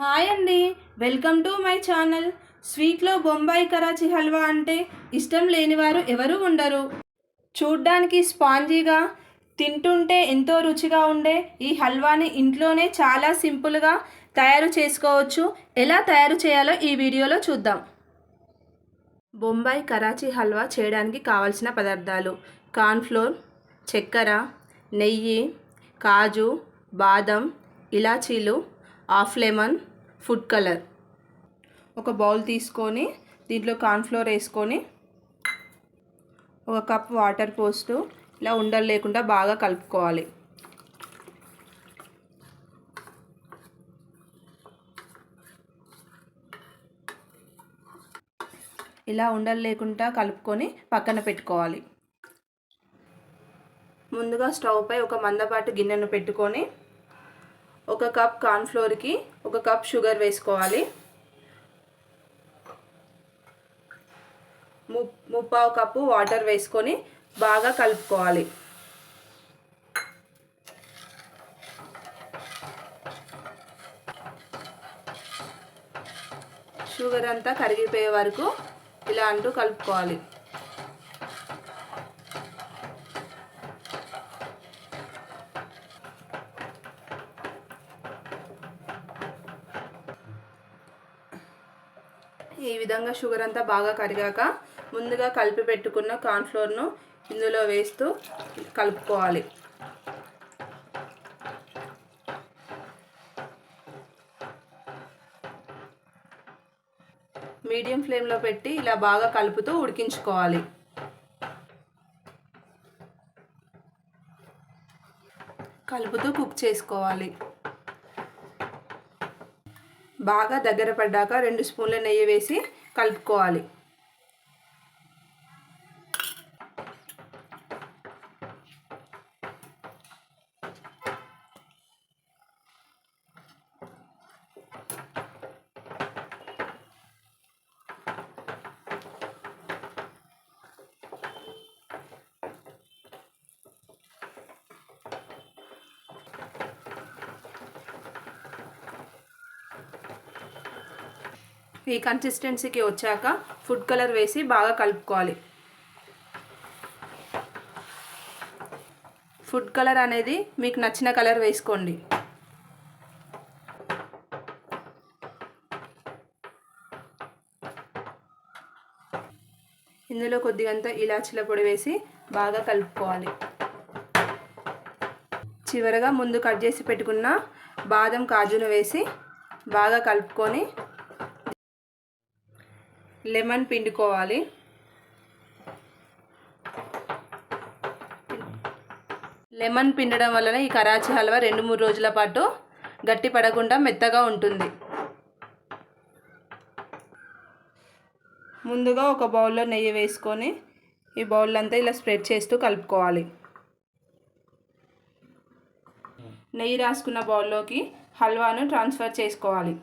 Hi అండి. Welcome to my channel. స్వీట్లో Bombay Karachi halwa అంటే ఇష్టం లేనివారు ఎవరు ఉండరు. చూడ్డానికి స్పాంజీగా తింటుంటే ఎంతో రుచిగా ఉండే ఈ హల్వాని ఇంట్లోనే చాలా సింపుల్గా తయారు చేసుకోవచ్చు. ఎలా తయారు చేయాలో ఈ వీడియోలో చూద్దాం. బొంబాయి కరాచీ హల్వా చేయడానికి కావలసిన పదార్థాలు కార్న్ఫ్లోర్ చక్కెర నెయ్యి కాజు బాదం ఇలాచీలు హాఫ్ లెమన్ ఫుడ్ కలర్. ఒక బౌల్ తీసుకొని దీంట్లో కార్న్ఫ్లోర్ వేసుకొని ఒక కప్ వాటర్ పోస్తూ ఇలా ఉండలు లేకుండా బాగా కలుపుకోవాలి. ఇలా ఉండలు లేకుండా కలుపుకొని పక్కన పెట్టుకోవాలి. ముందుగా స్టవ్పై ఒక మందపాటి గిన్నెను పెట్టుకొని ఒక కప్ కార్న్ఫ్లోర్కి ఒక కప్ షుగర్ వేసుకోవాలి. ము ముప్పావు కప్పు వాటర్ వేసుకొని బాగా కలుపుకోవాలి. షుగర్ అంతా కరిగిపోయే వరకు ఇలా అంటూ కలుపుకోవాలి. ఈ విధంగా షుగర్ అంతా బాగా కరిగాక ముందుగా కలిపి పెట్టుకున్న కార్న్ఫ్లోర్ను ఇందులో వేస్తూ కలుపుకోవాలి. మీడియం ఫ్లేమ్లో పెట్టి ఇలా బాగా కలుపుతూ ఉడికించుకోవాలి. కలుపుతూ కుక్ చేసుకోవాలి. బాగా దగ్గర పడ్డాక రెండు స్పూన్ల నెయ్యి వేసి కలుపుకోవాలి. ఈ కన్సిస్టెన్సీకి వచ్చాక ఫుడ్ కలర్ వేసి బాగా కలుపుకోవాలి. ఫుడ్ కలర్ అనేది మీకు నచ్చిన కలర్ వేసుకోండి. ఇందులో కొద్దిగంత ఇలాచీల పొడి వేసి బాగా కలుపుకోవాలి. చివరగా ముందు కట్ చేసి పెట్టుకున్న బాదం కాజును వేసి బాగా కలుపుకొని లెమన్ పిండుకోవాలి. లెమన్ పిండడం వలన ఈ కరాచీ హల్వా రెండు మూడు రోజుల పాటు గట్టి పడకుండా మెత్తగా ఉంటుంది. ముందుగా ఒక బౌల్లో నెయ్యి వేసుకొని ఈ బౌల్ అంతా ఇలా స్ప్రెడ్ చేస్తూ కలుపుకోవాలి. నెయ్యి రాసుకున్న బౌల్లోకి హల్వాను ట్రాన్స్ఫర్ చేసుకోవాలి.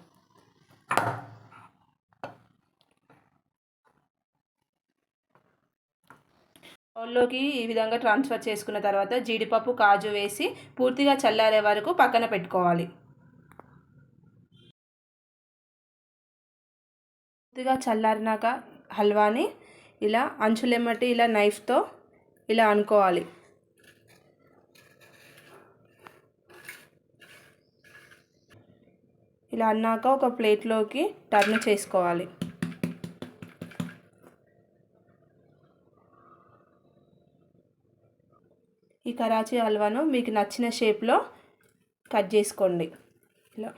బౌల్లోకి ఈ విధంగా ట్రాన్స్ఫర్ చేసుకున్న తర్వాత జీడిపప్పు కాజు వేసి పూర్తిగా చల్లారే వరకు పక్కన పెట్టుకోవాలి. పూర్తిగా చల్లారినాక హల్వాని ఇలా అంచులెమ్మటి ఇలా నైఫ్తో ఇలా అనుకోవాలి. ఇలా అన్నాక ఒక ప్లేట్లోకి టర్న్ చేసుకోవాలి. ఈ కరాచీ హల్వాను మీకు నచ్చిన షేప్లో కట్ చేసుకోండి. ఇలా.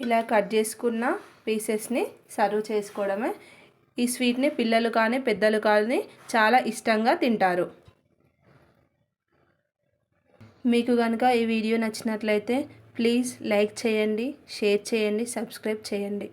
ఇలా కట్ చేసుకున్న పీసెస్ని సర్వ్ చేసుకోవడమే. ఈ స్వీట్ని పిల్లలు కానీ పెద్దలు కానీ చాలా ఇష్టంగా తింటారు. మీకు కనుక ఈ వీడియో నచ్చినట్లయితే ప్లీజ్ లైక్ చేయండి షేర్ చేయండి సబ్స్క్రైబ్ చేయండి.